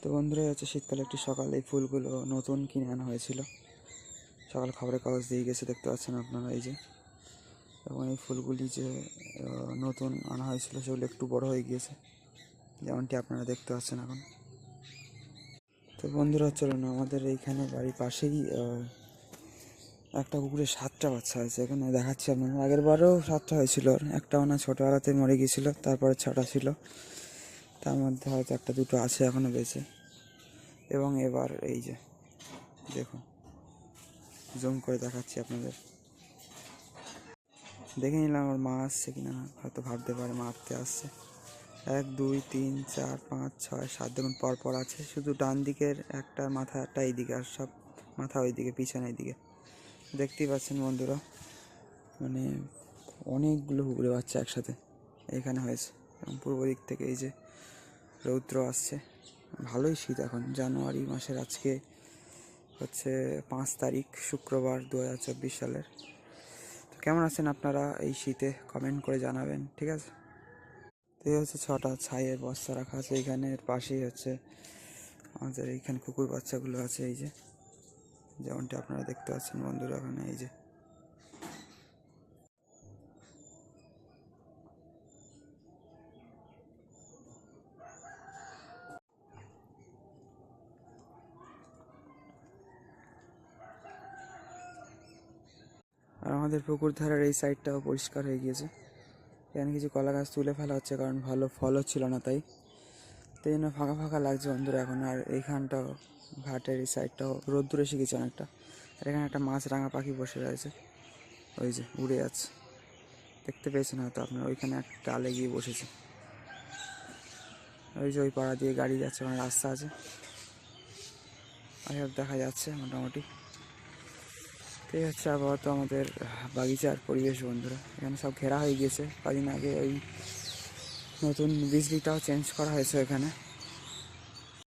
তো বন্ধুরা হচ্ছে শীতকালে একটি সকাল এই ফুলগুলো নতুন কিনে আনা হয়েছিল। সকাল খবরের কাগজ দিয়ে গেছে, দেখতে পাচ্ছেন আপনারা এই যে। এবং এই ফুলগুলি যে নতুন আনা হয়েছিল, সেগুলো একটু বড় হয়ে গিয়েছে। যেমনটি আপনারা দেখতে পাচ্ছেন এখন। তো বন্ধুরা, চলুন আমাদের এইখানে বাড়ির পাশেই একটা কুকুরের সাতটা বাচ্চা হয়েছে এখানে দেখাচ্ছি আপনার আগের বারেও সাতটা হয়েছিল। ওর। একটা ওনা ছোটোবেলাতে মরে গিয়েছিল, তারপরে ছটা ছিল। তার মধ্যে হয়তো একটা দুটো আছে এখনও বেঁচে। এবং এবার এই যে দেখুন জুম করে দেখাচ্ছি আপনাদের। দেখে নিলাম আমার মা আসছে কিনা, হয়তো ভাবতে পারে মা আটতে আসছে। এক, দুই, তিন, চার, পাঁচ, ছয়, সাত দেখুন, পর পর আছে। শুধু ডান দিকের একটা মাথা, একটা এইদিকে আর সব মাথা ওইদিকে পিছনে এইদিকে দেখতেই পাচ্ছেন বন্ধুরা মানে অনেকগুলো কুকুরে বাচ্চা একসাথে এখানে হয়েছে। পূর্ব দিক থেকে এই যে রৌদ্র আসছে। ভালোই শীত এখন। জানুয়ারি মাসের আজকে হচ্ছে পাঁচ তারিখ, শুক্রবার দু হাজার চব্বিশ সালের। তো কেমন আছেন আপনারা এই শীতে? কমেন্ট করে জানাবেন, ঠিক আছে? তো এই হচ্ছে ছটা ছাইয়ের বস্তা রাখা আছে এইখানে পাশেই হচ্ছে আমাদের এইখানে কুকুর বাচ্চাগুলো আছে এই যে। যেমনটি আপনারা দেখতে পাচ্ছেন বন্ধুরা ওখানে এই যে। আর আমাদের পুকুর ধারার এই সাইডটাও পরিষ্কার হয়ে গিয়েছে। এখানে কিছু কলা গাছ তুলে ফেলা হচ্ছে কারণ ভালো ফল হচ্ছিল না তাই। তাই জন্য ফাঁকা ফাঁকা লাগছে বন্ধুরা এখন, আর এইখানটাও, ঘাটের এই সাইডটাও রোদ্দুর এসে গেছে অনেকটা। আর এখানে একটা মাছ রাঙা পাখি বসে রয়েছে। ওই যে উড়ে যাচ্ছে। দেখতে পেয়েছেন হয়তো আপনার, ওইখানে একটা ডালে গিয়ে বসেছে। ওই যে ওই পাড়া দিয়ে গাড়ি যাচ্ছে ওখানে রাস্তা আছে। এসব দেখা যাচ্ছে মোটামুটি। তো এই হচ্ছে আপাতত আমাদের বাগিচার পরিবেশ বন্ধুরা। এখানে সব ঘেরা হয়ে গিয়েছে। কদিন আগে ওই নতুন বিজলিটাও চেঞ্জ করা হয়েছে এখানে